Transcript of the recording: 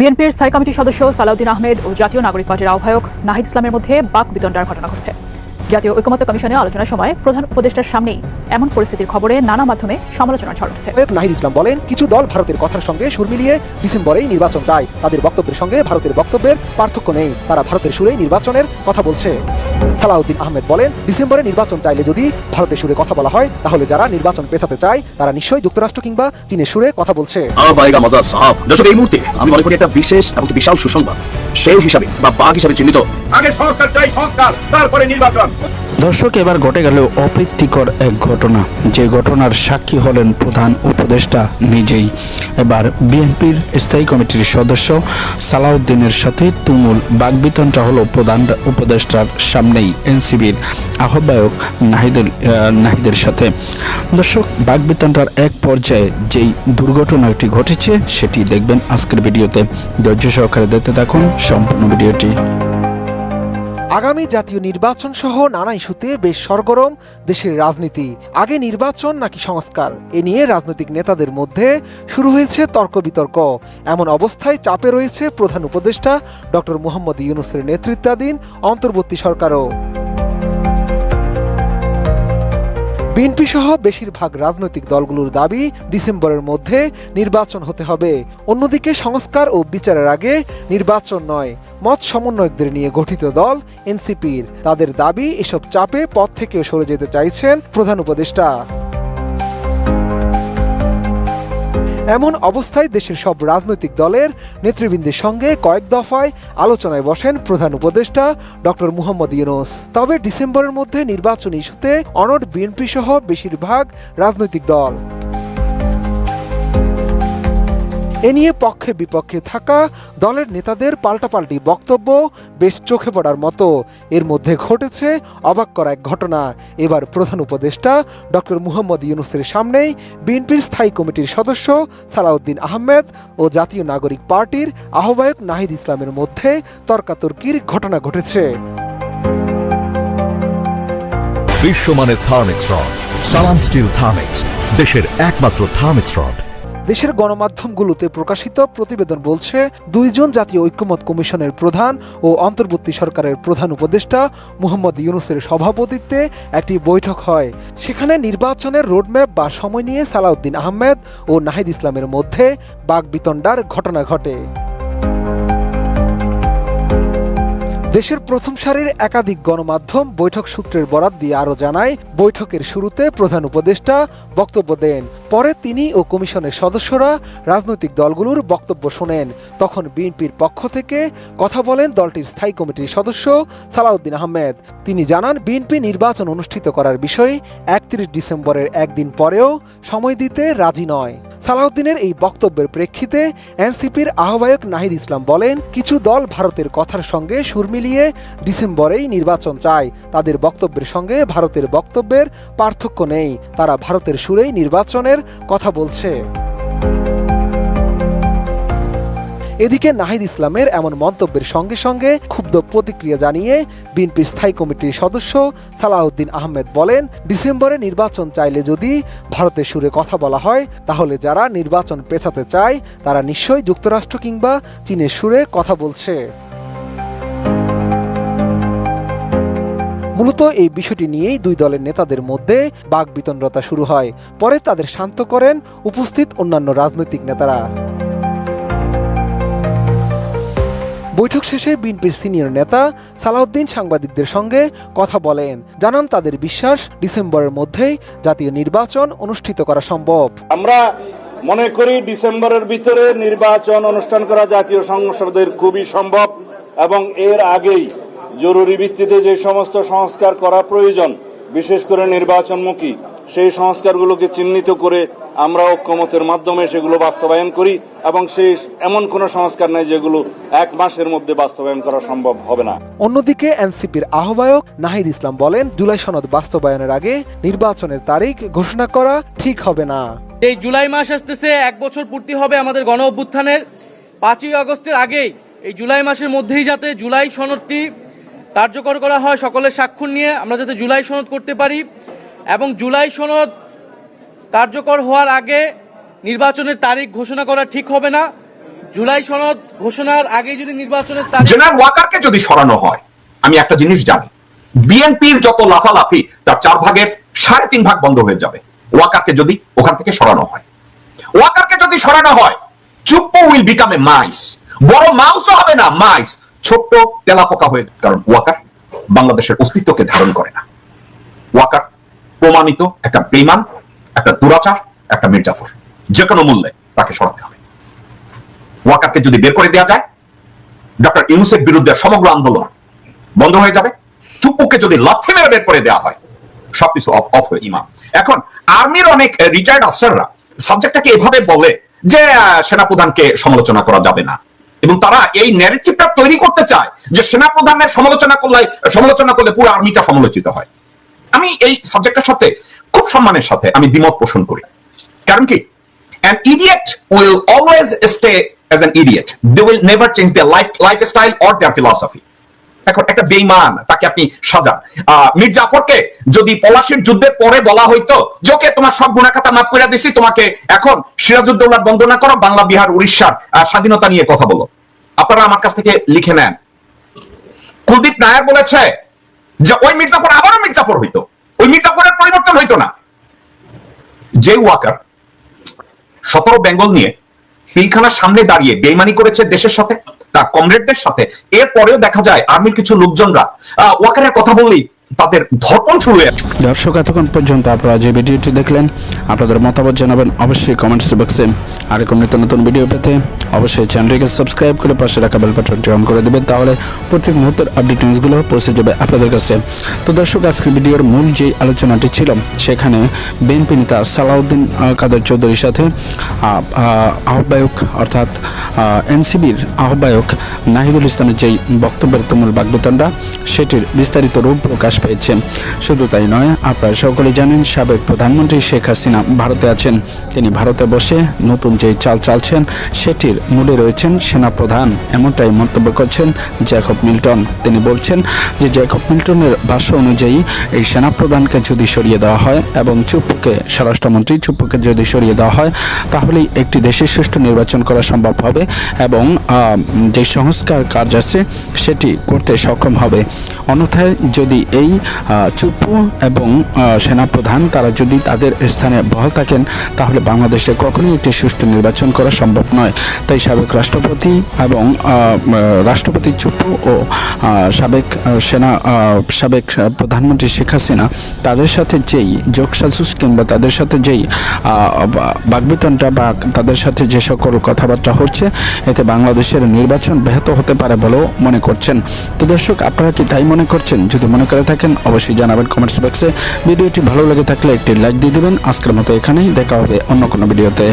বিএনপির স্থায়ী কমিটির সদস্য সালাউদ্দিন আহমেদ ও জাতীয় নাগরিক পার্টির আহ্বায়ক নাহিদ ইসলামের মধ্যে বাক বিতণ্ডার ঘটনা ঘটছে। জাতীয় ঐকমত্য কমিশনে আলোচনার সময় প্রধান উপদেষ্টার সামনেই এমন পরিস্থিতির খবরে নানা মাধ্যমে সমালোচনা ঝড় উঠছে। নাহিদ ইসলাম বলেন, কিছু দল ভারতের কথার সঙ্গে সুর মিলিয়ে ডিসেম্বরেই নির্বাচন চায়। তাদের বক্তব্যের সঙ্গে ভারতের বক্তব্যের পার্থক্য নেই। তারা ভারতের সুরেই নির্বাচনের কথা বলছে। সালাউদ্দিন আহমেদ বলেন, ডিসেম্বরে নির্বাচন চাইলে যদি ভারতের সুরে কথা বলা হয়, তাহলে যারা নির্বাচন পেছাতে চায়, তারা নিশ্চয়ই যুক্তরাষ্ট্র কিংবা চীনের সুরে কথা বলছে। এই মুহূর্তে আমি মনে করি একটা বিশেষ এবং বিশাল সুসংবাদ। সেই হিসাবে বা বাঘ হিসাবে চিহ্নিত। আগে সংস্কার চাই সংস্কার তারপরে নির্বাচন। দর্শক এবার ঘটে গেল অপ্রীতিকর এক ঘটনা। যে ঘটনার সাক্ষী হলেন প্রধান উপদেষ্টা নিজেই। এবার বিএনপির স্থায়ী কমিটির সদস্য সালাউদ্দিনের সাথে তুমুল বাগবিতনটা হলো প্রধান উপদেষ্টার সামনেই এনসিবির আহ্বায়ক নাহিদুল নাহিদের সাথে। দর্শক বাগবিতনটার এক পর্যায়ে যেই দুর্ঘটনাটি ঘটেছে সেটি দেখবেন আজকের ভিডিওতে। ধৈর্য সহকারে দেখতে থাকুন সম্পূর্ণ ভিডিওটি। আগামী জাতীয় নির্বাচন সহ নানা ইস্যুতে বেশ সরগরম দেশের রাজনীতি। আগে নির্বাচন নাকি সংস্কার? এ নিয়ে রাজনৈতিক নেতাদের মধ্যে শুরু হয়েছে তর্ক বিতর্ক এমন অবস্থায় চাপে রয়েছে প্রধান উপদেষ্টা ডক্টর মোহাম্মদ ইউনুসের নেতৃত্বাধীন অন্তর্বর্তী সরকারও। বিএনপি সহ বেশিরভাগ রাজনৈতিক দলগুলোর দাবি ডিসেম্বরের মধ্যে নির্বাচন হতে হবে। অন্যদিকে সংস্কার ও বিচারের আগে নির্বাচন নয়, মত সমন্বয়কদের নিয়ে গঠিত দল এনসিপির। তাদের দাবি এসব চাপে পথ থেকে সরে যেতে চাইছেন প্রধান উপদেষ্টা। এমন অবস্থায় দেশের সব রাজনৈতিক দলের নেতৃবৃন্দের সঙ্গে কয়েক দফায় আলোচনায় বসেন প্রধান উপদেষ্টা ডক্টর মুহম্মদ ইউনুস। তবে ডিসেম্বরের মধ্যে নির্বাচন ইস্যুতে অনট বিএনপি সহ বেশিরভাগ রাজনৈতিক দল এ নিয়ে পক্ষে বিপক্ষে থাকা দলের নেতাদের পাল্টাপাল্টি বক্তব্য বেশ চোখে পড়ার মতো। এর মধ্যে ঘটেছে অবাক করা এক ঘটনা। এবার প্রধান উপদেষ্টা ডক্টর মুহম্মদ ইউনুসের সামনেই বিএনপির স্থায়ী কমিটির সদস্য সালাউদ্দিন আহমেদ ও জাতীয় নাগরিক পার্টির আহ্বায়ক নাহিদ ইসলামের মধ্যে তর্কাতর্কির ঘটনা ঘটেছে। বিশ্বমানের Thermex rod, Salam steel Thermex, দেশের একমাত্র থার্মিক্স রড। দেশের গণমাধ্যমগুলোতে প্রকাশিত প্রতিবেদন বলছে, দুইজন জাতীয় ঐক্যমত কমিশনের প্রধান ও অন্তর্বর্তী সরকারের প্রধান উপদেষ্টা মোহাম্মদ ইউনুসের সভাপতিত্বে একটি বৈঠক হয়। সেখানে নির্বাচনের রোডম্যাপ বা সময় নিয়ে সালাউদ্দিন আহমেদ ও নাহিদ ইসলামের মধ্যে বাগবিতণ্ডার ঘটনা ঘটে। দেশের প্রথম সারির একাধিক গণমাধ্যম বৈঠক সূত্রের বরাত দিয়ে আরও জানায়, বৈঠকের শুরুতে প্রধান উপদেষ্টা বক্তব্য দেন। পরে তিনি ও কমিশনের সদস্যরা রাজনৈতিক দলগুলোর বক্তব্য শোনেন। তখন বিএনপির পক্ষ থেকে কথা বলেন দলটির স্থায়ী কমিটির সদস্য সালাউদ্দিন আহমেদ। তিনি জানান, বিএনপি নির্বাচন অনুষ্ঠিত করার বিষয়ে একত্রিশ ডিসেম্বরের একদিন পরেও সময় দিতে রাজি নয়। সালাউদ্দিনের এই বক্তব্যের প্রেক্ষিতে এনসিপির আহ্বায়ক নাহিদ ইসলাম বলেন, কিছু দল ভারতের কথার সঙ্গে সুর মিলিয়ে ডিসেম্বরেই নির্বাচন চায়। তাদের বক্তব্যের সঙ্গে ভারতের বক্তব্যের পার্থক্য নেই। তারা ভারতের সুরেই নির্বাচনের কথা বলছে। এদিকে নাহিদ ইসলামের এমন মন্তব্যের সঙ্গে সঙ্গে ক্ষুব্ধ প্রতিক্রিয়া জানিয়ে বিএনপির স্থায়ী কমিটির সদস্য সালাউদ্দিন আহমেদ বলেন, ডিসেম্বরে নির্বাচন চাইলে যদি ভারতের সুরে কথা বলা হয়, তাহলে যারা নির্বাচন পেছাতে চায়, তারা নিশ্চয়ই যুক্তরাষ্ট্র কিংবা চীনের সুরে কথা বলছে। মূলত এই বিষয়টি নিয়েই দুই দলের নেতাদের মধ্যে বাক বিতন্ডতা শুরু হয়। পরে তাদের শান্ত করেন উপস্থিত অন্যান্য রাজনৈতিক নেতারা। বৈঠক শেষে বিএনপির সিনিয়র নেতা সালাউদ্দিন সাংবাদিকদের সঙ্গে কথা বলেন। জানান তাদের বিশ্বাস, ডিসেম্বরের মধ্যেই জাতীয় নির্বাচন অনুষ্ঠিত করা সম্ভব। আমরা মনে করি ডিসেম্বরের ভিতরে নির্বাচন অনুষ্ঠান করা জাতীয় সংসদের খুবই সম্ভব এবং এর আগেই জরুরি ভিত্তিতে যে সমস্ত সংস্কার করা প্রয়োজন, বিশেষ করে নির্বাচনমুখী সেই সংস্কারগুলোকে চিহ্নিত করে আমরা ঐক্যমতের মাধ্যমে সেগুলো বাস্তবায়ন করি এবং সেই এমন কোন সংস্কার নেই যেগুলো এক মাসের মধ্যে বাস্তবায়ন করা সম্ভব হবে না। অন্যদিকে এনসিপির আহ্বায়ক নাহিদ ইসলাম বলেন জুলাই সনদ বাস্তবায়নের আগে নির্বাচনের তারিখ ঘোষণা করা ঠিক হবে না। এই জুলাই মাস আসতেছে এক বছর পূর্তি হবে আমাদের গণ অভ্যুত্থানের পাঁচই আগস্টের আগেই। এই জুলাই মাসের মধ্যেই যাতে জুলাই সনদটি কার্যকর করা হয় সকলের স্বাক্ষর নিয়ে আমরা যাতে জুলাই সনদ করতে পারি এবং জুলাই সনদ কার্যকর হওয়ার আগে নির্বাচনের তারিখ ঘোষণা করা ঠিক হবে না। জুলাই সনদ ঘোষণার আগে যদি নির্বাচনের তারিখ জেনারেল ওয়াকারকে যদি সরানো হয়, আমি একটা জিনিস জানি। বিএনপির যত লাফালাফি, তার চার ভাগের সাড়ে তিন ভাগ বন্ধ হয়ে যাবে। ওয়াকারকে যদি ওখান থেকে সরানো হয়। ওয়াকারকে যদি সরানো হয়, চুপ্প উইল বিকাম এ মাইস। বড় মাউসও হবে না, মাইস। ছোট্ট তেলাপোকা হয়ে কারণ ওয়াকার বাংলাদেশের অস্তিত্বকে ধারণ করে না। ওয়াকার প্রমাণিত একটা বেমান একটা দুরাচার, একটা মির্জাফর। যে কোনো মূল্যে তাকে সরাতে হবে। ওয়াকারকে যদি বের করে দেওয়া যায়, ডক্টর ইউনুসের বিরুদ্ধে সমগ্র আন্দোলন বন্ধ হয়ে যাবে। চুপ্পুকে যদি লাথি মেরে বের করে দেওয়া হয়, সবকিছু অফ অফ হয়ে ইমাম এখন আর্মির অনেক রিটায়ার্ড অফিসাররা সাবজেক্টটাকে এভাবে বলে যে সেনাপ্রধানকে সমালোচনা করা যাবে না। এবং তারা এই ন্যারেটিভটা তৈরি করতে চায় যে, সেনাপ্রধানের সমালোচনা করলে সমালোচনা করলে পুরো আর্মিটা সমালোচিত হয়। আমি এই সাবজেক্টের সাথে খুব সম্মানের সাথে আমি দ্বিমত পোষণ করি। কারণ কি? An idiot will always stay as an idiot. They will never change their life lifestyle or their philosophy. এখন একটা বেইমান তাকে আপনি আহ, মীর জাফরকে যদি পলাশির যুদ্ধের পরে বলা হইতো যে তোমার সব গুণাখাতা মাফ করে দিছি তোমাকে এখন সিরাজউদ্দৌলার বন্দনা করো বাংলা বিহার উড়িষ্যার স্বাধীনতা নিয়ে কথা বলো। আপনারা আমার কাছ থেকে লিখে নেন। কুলদীপ নায়ার বলেছে যে ওই মির্জাফর আবারও মির্জাফর হইতো। ওই মির্জাফরের পরিবর্তন হইতো না। যে ওয়াকার সতেরো বেঙ্গল নিয়ে পিলখানার সামনে দাঁড়িয়ে বেইমানি করেছে দেশের সাথে, তার কমরেডদের সাথে। এরপরেও দেখা যায় আর্মির কিছু লোকজনরা ওয়াকারের কথা বললেই তাদের ধর্পণ শুরু হয়ে। দর্শক, এতক্ষণ পর্যন্ত আপনারা যে ভিডিওটি দেখলেন, আপনাদের মতামত জানাবেন অবশ্যই কমেন্টস বক্সে। আর এরকম নিত্য নতুন ভিডিও পেতে অবশ্যই চ্যানেলটিকে সাবস্ক্রাইব করে পাশে রাখা বেল বাটনটি অন করে দেবেন তাহলে প্রত্যেক মুহূর্তের আপডেট নিউজগুলো পৌঁছে যাবে আপনাদের কাছে। তো দর্শক আজকের ভিডিওর মূল যে আলোচনাটি ছিল সেখানে বিএনপি নেতা সালাউদ্দিন কাদের চৌধুরীর সাথে আহ, আহ, আহ্বায়ক অর্থাৎ এনসিবির আহ্বায়ক নাহিদুল ইসলামের যেই বক্তব্যের তুমুল বাগবিতণ্ডা সেটির বিস্তারিত রূপ প্রকাশ পেয়েছে। শুধু তাই নয় আপনারা সকলে জানেন সাবেক প্রধানমন্ত্রী শেখ হাসিনা ভারতে আছেন। তিনি ভারতে বসে নতুন যে চাল চালছেন, সেটির মূলে রয়েছেন সেনাপ্রধান। এমনটাই মন্তব্য করছেন জ্যাকব মিল্টন। তিনি বলছেন যে জ্যাকব মিল্টনের ভাষ্য অনুযায়ী, এই সেনাপ্রধানকে যদি সরিয়ে দেওয়া হয় এবং চুপ্পুকে, স্বরাষ্ট্রমন্ত্রী চুপ্পুকে যদি সরিয়ে দেওয়া হয়, তাহলেই একটি দেশের সুষ্ঠু নির্বাচন করা সম্ভব হবে এবং যে সংস্কার কাজ আছে, সেটি করতে সক্ষম হবে। অন্যথায় যদি এই চুপ্পু এবং সেনাপ্রধান, তারা যদি তাদের স্থানে বহাল থাকেন, তাহলে বাংলাদেশে কখনোই একটি সুষ্ঠু নির্বাচন করা সম্ভব নয়। তাই সাবেক রাষ্ট্রপতি এবং রাষ্ট্রপতি চুপ্পু ও সাবেক সেনা সাবেক প্রধানমন্ত্রী শেখ হাসিনা, তাদের সাথে যেই যোগসাজুস কিংবা তাদের সাথে যেই বাগবিতনটা বা তাদের সাথে যে সকল কথাবার্তা হচ্ছে, এতে বাংলাদেশের নির্বাচন ব্যাহত হতে পারে বলেও মনে করছেন। তো দর্শক, আপনারা কি তাই মনে করছেন? যদি মনে করে থাকেন, অবশ্যই জানাবেন কমেন্টস বক্সে ভিডিওটি ভালো লেগে থাকলে একটি লাইক দিয়ে দেবেন। আজকের মতো এখানেই দেখা হবে অন্য কোনো ভিডিওতে।